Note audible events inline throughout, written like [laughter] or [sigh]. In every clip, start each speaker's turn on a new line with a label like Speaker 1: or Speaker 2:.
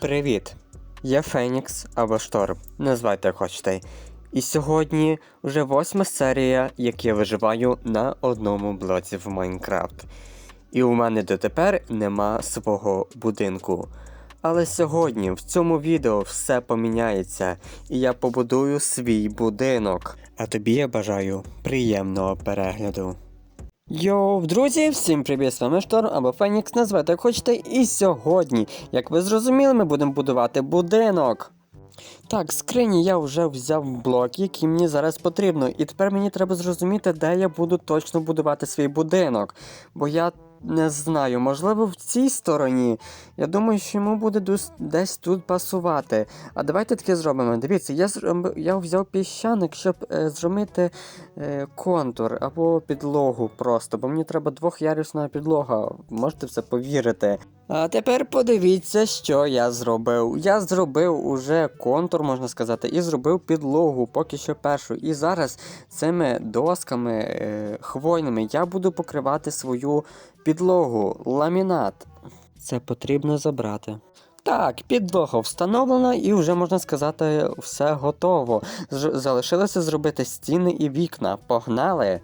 Speaker 1: Привіт! Я Фенікс або Шторм, назвайте як хочете. І сьогодні вже восьма серія, як я виживаю на одному блоці в Майнкрафт. І у мене дотепер нема свого будинку. Але сьогодні в цьому відео все поміняється, і я побудую свій будинок. А тобі я бажаю приємного перегляду. Йоу, друзі, всім привіт, з вами Шторм або Фенікс, назвати як хочете. І сьогодні, як ви зрозуміли, ми будемо будувати будинок. Так, скрині я вже взяв блок, який мені зараз потрібно, і тепер мені треба зрозуміти, де я буду точно будувати свій будинок. Бо я не знаю, можливо, в цій стороні. Я думаю, що йому буде десь тут пасувати. А давайте таке зробимо. Дивіться, я, зроб... я взяв піщаник, щоб е, зробити е, контур або підлогу просто, бо мені треба двохярусна підлога. Можете в це повірити. А тепер подивіться, що я зробив. Я зробив уже контур, можна сказати, і зробив підлогу, поки що першу. І зараз цими досками е, хвойними я буду покривати свою підлогу, ламінат. Це потрібно забрати. Так, підлога встановлена і вже можна сказати, все готово. Ж залишилося зробити стіни і вікна. Погнали!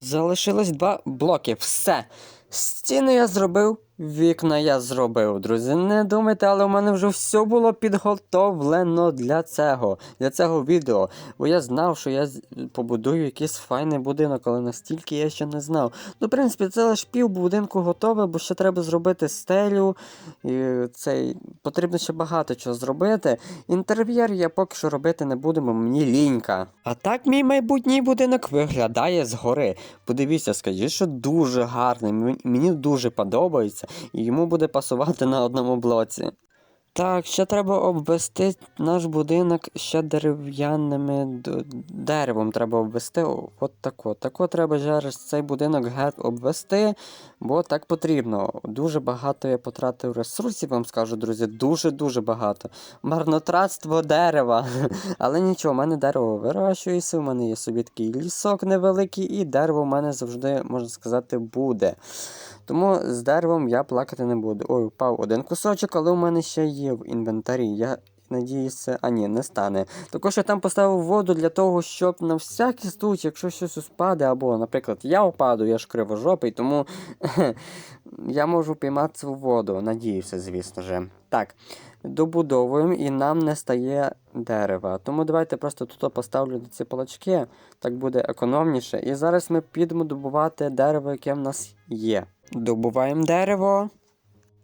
Speaker 1: Залишилось два блоки. Все. Стіни я зробив, вікна я зробив, друзі. Не думайте, але у мене вже все було підготовлено для цього, для цього відео. Бо я знав, що я побудую якийсь файний будинок, але настільки я ще не знав. Ну, в принципі, це лише пів будинку готове, бо ще треба зробити стелю. І цей потрібно ще багато чого зробити. Інтер'єр я поки що робити не буду, бо мені лінька. А так мій майбутній будинок виглядає згори. Подивіться, скажіть, що дуже гарний. Мені дуже подобається, і йому буде пасувати на одному блоці. Так, ще треба обвести наш будинок ще дерев'яними деревом треба обвести. От тако. Тако треба зараз цей будинок геть обвести, бо так потрібно. Дуже багато я потратив ресурсів, вам скажу, друзі. Дуже-дуже багато. Марнотратство дерева. [laughs] Але нічого, у мене дерево вирощується, у мене є собі такий лісок невеликий, і дерево у мене завжди, можна сказати, буде. Тому з деревом я плакати не буду. Ой, впав один кусочок, але у мене ще є в інвентарі. Я надіюся, а ні, не стане. Також я там поставив воду для того, щоб на всякий случай, якщо щось спаде, або, наприклад, я впаду, я ж кривожопий, тому [laughs] я можу піймати цю воду. Надіюся, звісно же. Так, добудовуємо і нам не стає дерева. Тому давайте просто тут поставлю ці палачки, так буде економніше. І зараз ми підемо добувати дерево, яке в нас є. Добуваємо дерево.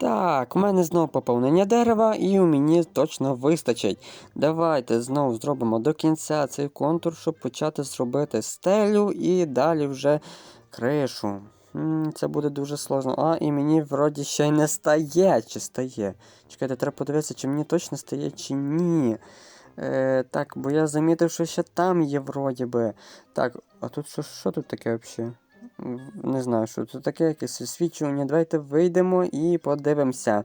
Speaker 1: Так, у мене знову поповнення дерева, і у мені точно вистачить. Давайте знову зробимо до кінця цей контур, щоб почати зробити стелю і далі вже кришу. Це буде дуже сложно. А, і мені вроді ще й не стає. Чи стає? Чекайте, треба подивитися, чи мені точно стає, чи ні. Е, так, бо я замітив, що ще там є вроді би. Так, а тут що, що тут таке взагалі? Не знаю, що це таке, якесь освічування. Давайте вийдемо і подивимося.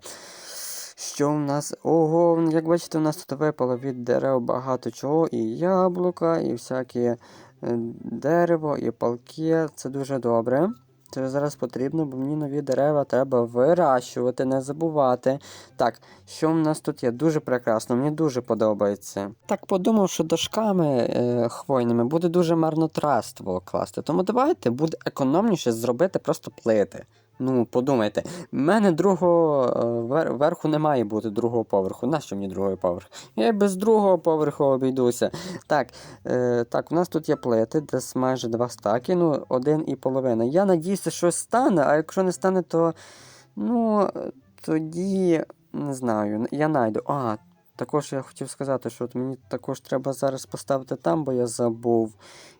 Speaker 1: Що в нас. Ого, як бачите, у нас тут випало від дерев багато чого. І яблука, і всякі е, дерево, і палки. Це дуже добре. Це зараз потрібно, бо мені нові дерева треба вирощувати, не забувати. Так, що в нас тут є? Дуже прекрасно, мені дуже подобається. Так подумав, що дошками е, хвойними буде дуже марнотратство класти. Тому давайте буде економніше зробити просто плити. Ну, подумайте, в мене другого е, вер- верху не має бути другого поверху. Нащо мені другий поверх? Я без другого поверху обійдуся. Так, е, так, у нас тут є плити, десь майже два стаки, ну, один і половина. Я надіюся, щось стане, а якщо не стане, то ну, тоді не знаю, я найду. А, також я хотів сказати, що от мені також треба зараз поставити там, бо я забув.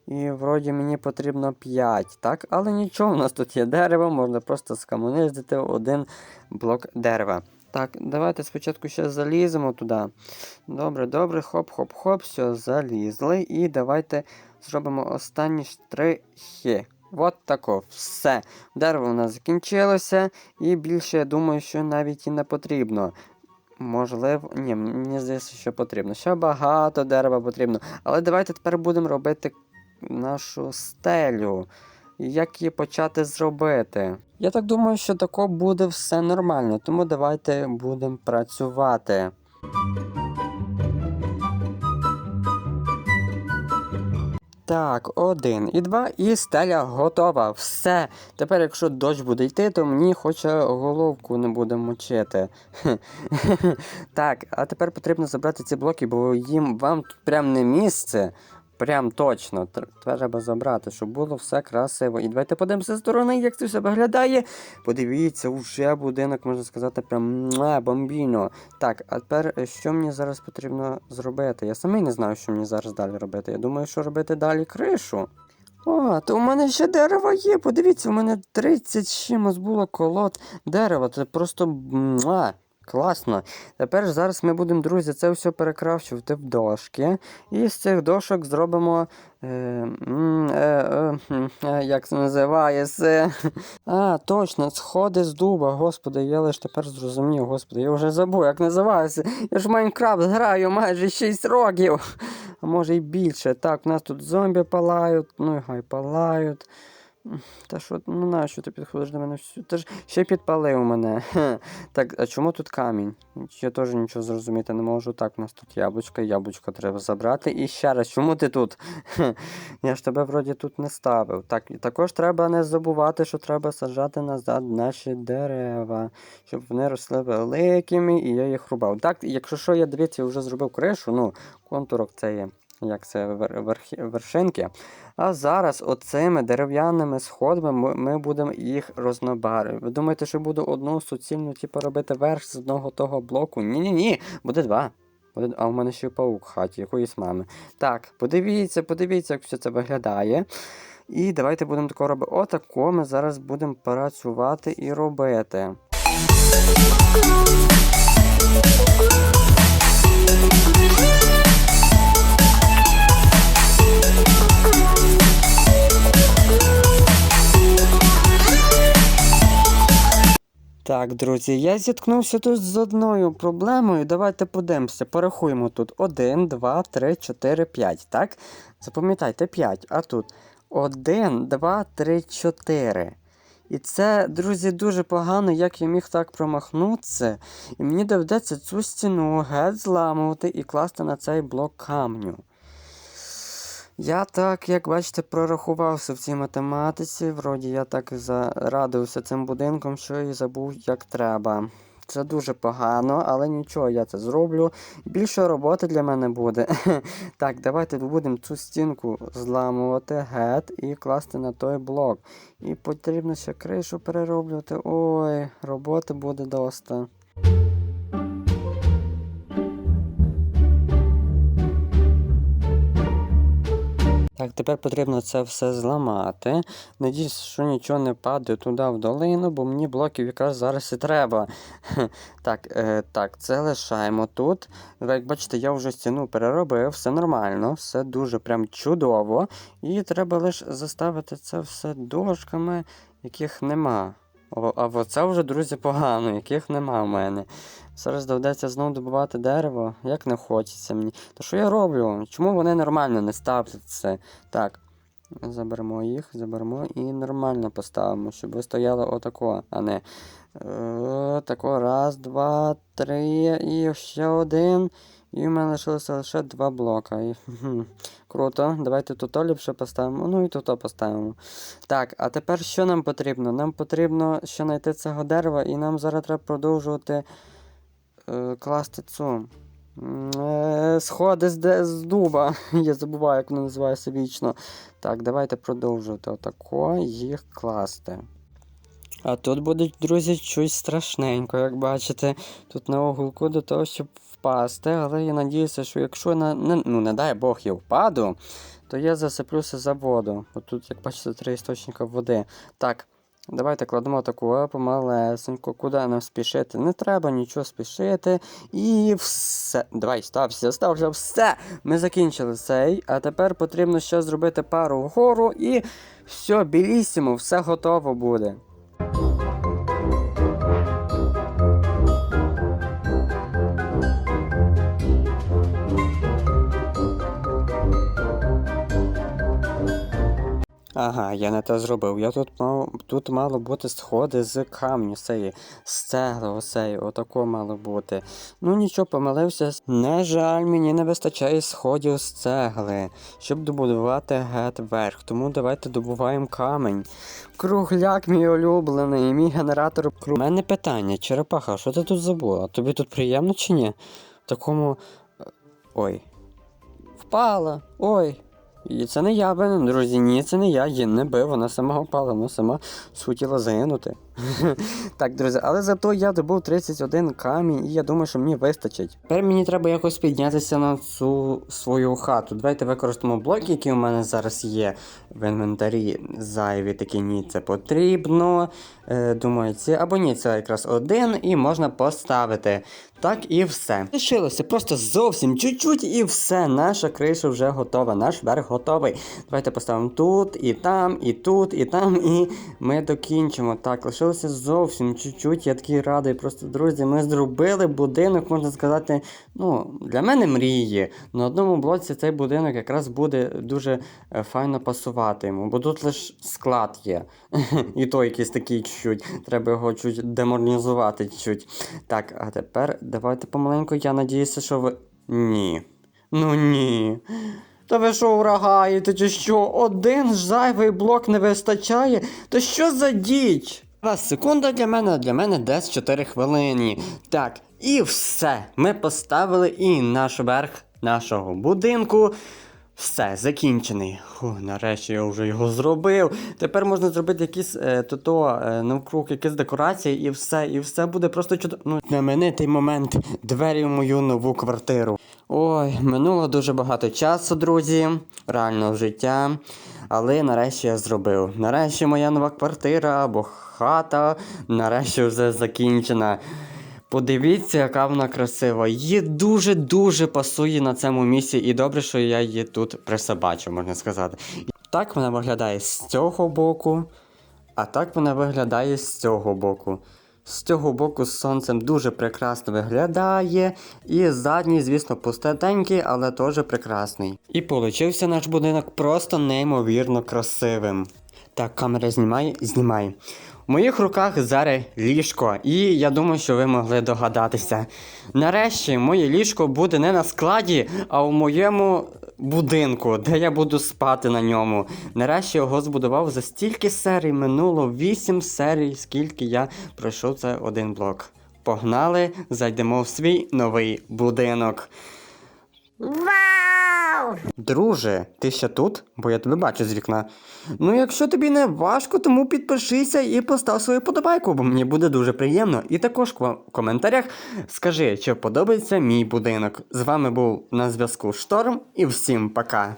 Speaker 1: І вроді мені потрібно 5, так? Але нічого, у нас тут є дерево, можна просто скамониздити один блок дерева. Так, давайте спочатку ще заліземо туди. Добре, добре, хоп-хоп-хоп, все, залізли. І давайте зробимо останні штрихи. От тако, все. Дерево у нас закінчилося, і більше, я думаю, що навіть і не потрібно. Можливо, ні, мені здається, що потрібно. Ще багато дерева потрібно. Але давайте тепер будемо робити нашу стелю. Як її почати зробити? Я так думаю, що тако буде все нормально, тому давайте будемо працювати. Так, один і два, і стеля готова. Все. Тепер, якщо дощ буде йти, то мені хоча головку не буде мочити. [laughs] так, а тепер потрібно забрати ці блоки, бо їм вам тут прям не місце. Прям точно. Треба забрати, щоб було все красиво. І давайте подивимося з сторони, як це все виглядає. Подивіться, уже будинок, можна сказати, прям муа, бомбіно. Так, а тепер е, що мені зараз потрібно зробити? Я самий не знаю, що мені зараз далі робити. Я думаю, що робити далі кришу. О, то у мене ще дерево є. Подивіться, у мене 30 з чимось було колод дерева. Це просто класно. Тепер зараз ми будемо, друзі, це все перекравчувати в дошки. І з цих дошок зробимо. Е, е, е, е, як це називається? [laughs] А, точно, сходи з дуба. Господи, я лише тепер зрозумів, господи, я вже забув, як називається. Я ж в Майнкрафт граю майже 6 років. А може й більше. Так, у нас тут зомбі палають, ну і хай палають. Та що, ну нащо ти підходиш до мене? Ти ж ще підпалив мене. [laughs] Так, а чому тут камінь? Я теж нічого зрозуміти не можу. Так, у нас тут яблучко, яблучко треба забрати. І ще раз, чому ти тут? [laughs] Я ж тебе вроді тут не ставив. Так, і також треба не забувати, що треба саджати назад наші дерева, щоб вони росли великими, і я їх рубав. Так, якщо що, я дивіться, вже зробив кришу, ну, контурок це є. Як це вершинки. А зараз оцими дерев'яними сходами ми, будемо їх рознобарити. Ви думаєте, що буду одну суцільну, типу, робити верх з одного того блоку? Ні-ні-ні, буде два. А у мене ще паук в хаті, якоїсь мами. Так, подивіться, подивіться, як все це виглядає. І давайте будемо тако робити. Отако ми зараз будемо працювати і робити. Так, друзі, я зіткнувся тут з одною проблемою. Давайте подивимося. Порахуємо тут 1, 2, 3, 4, 5. Так? Запам'ятайте 5. А тут 1, 2, 3, 4. І це, друзі, дуже погано, як я міг так промахнутися. І мені доведеться цю стіну геть зламувати і класти на цей блок камню. Я так, як бачите, прорахувався в цій математиці. Вроді я так зарадився цим будинком, що і забув, як треба. Це дуже погано, але нічого, я це зроблю. Більше роботи для мене буде. [laughs] Так, давайте будемо цю стінку зламувати гет і класти на той блок. І потрібно ще кришу перероблювати. Ой, роботи буде доста. Так, тепер потрібно це все зламати. Надіюсь, що нічого не падає туди в долину, бо мені блоків якраз зараз і треба. [laughs] Так, е, так, це лишаємо тут. Як бачите, я вже стіну переробив, все нормально, все дуже прям чудово. І треба лише заставити це все дошками, яких нема. О, а оце вже, друзі, погано, яких нема в мене. Зараз доведеться знову добувати дерево, як не хочеться мені. То що я роблю? Чому вони нормально не ставляться? Так, заберемо їх, заберемо і нормально поставимо, щоб ви стояли отако, а не е, тако. Раз, два, три, і ще один. І в мене лишилося лише два блока. І, хм, круто. Давайте тут ліпше поставимо. Ну і тут поставимо. Так, а тепер що нам потрібно? Нам потрібно ще знайти цього дерева, і нам зараз треба продовжувати е, класти цю. Е, сходи з, з дуба. [laughs] Я забуваю, як воно називається вічно. Так, давайте продовжувати отако їх класти. А тут буде, друзі, щось страшненько, як бачите. Тут на уголку до того, щоб впасти, але я надіюся, що якщо на, не, ну, не дай Бог я впаду, то я засиплюся за воду. От тут, як бачите, три істочника води. Так, давайте кладемо таку помалесенько, куди нам спішити? Не треба нічого спішити. І все. Давай, стався, стався, все. Ми закінчили цей. А тепер потрібно ще зробити пару вгору і все, білісімо, все готово буде. Ага, я не те зробив. Я тут мав тут мало бути сходи з камню, сеї, з цегли, осеї, отако мало бути. Ну нічого, помилився. Не жаль, мені не вистачає сходів з цегли, щоб добудувати гет верх. Тому давайте добуваємо камінь. Кругляк мій улюблений, мій генератор круг. У мене питання, черепаха, що ти тут забула? Тобі тут приємно чи ні? В такому. е, Ой. Впала. Ой. І це не я друзі. Ні, це не я. Її не бив, вона сама впала, вона сама схотіла загинути. [laughs] так, друзі, але зато я добув 31 камінь, і я думаю, що мені вистачить. Тепер мені треба якось піднятися на цю свою хату. Давайте використаємо блоки, які у мене зараз є в інвентарі. Зайві такі ні, це потрібно. Е, думаю, ці або ні, це якраз один, і можна поставити. Так і все. Лишилося просто зовсім чуть-чуть, і все. Наша криша вже готова, наш верх готовий. Давайте поставимо тут, і там, і тут, і там, і ми докінчимо. Так, лишилося зовсім чуть-чуть. Я такий радий. Просто, друзі, ми зробили будинок, можна сказати, ну, для мене мрії. На одному блоці цей будинок якраз буде дуже е, файно пасувати йому, бо тут лише склад є. [laughs] І то якийсь такий чуть. Треба його чуть деморнізувати чуть. Так, а тепер давайте помаленьку. Я надіюся, що ви. Ні. Ну ні. Та ви що урагаєте, чи що? Один зайвий блок не вистачає? То що за діч? Вас секунда для мене, для мене десь 4 хвилини. Так, і все. Ми поставили і наш верх нашого будинку. Все, закінчений. Фу, нарешті я вже його зробив. Тепер можна зробити якісь е, то-то, е, навкруг якісь декорації, і все, і все буде просто чудово. Ну, знаменитий момент двері в мою нову квартиру. Ой, минуло дуже багато часу, друзі, реального життя. Але нарешті я зробив. Нарешті моя нова квартира або хата нарешті вже закінчена. Подивіться, яка вона красива. Її дуже-дуже пасує на цьому місці, і добре, що я її тут присобачив, можна сказати. Так вона виглядає з цього боку, а так вона виглядає з цього боку. З цього боку з сонцем дуже прекрасно виглядає. І задній, звісно, пустотенький, але теж прекрасний. І получився наш будинок просто неймовірно красивим. Так, камера знімає, знімай. В моїх руках зараз ліжко, і я думаю, що ви могли догадатися. Нарешті моє ліжко буде не на складі, а у моєму будинку, де я буду спати на ньому. Нарешті його збудував за стільки серій минуло 8 серій, скільки я пройшов це один блок. Погнали, зайдемо в свій новий будинок.
Speaker 2: Вау!
Speaker 1: Друже, ти ще тут? Бо я тебе бачу з вікна. Ну, якщо тобі не важко, тому підпишися і постав свою подобайку, бо мені буде дуже приємно. І також в коментарях скажи, чи подобається мій будинок. З вами був на зв'язку Шторм, і всім пока.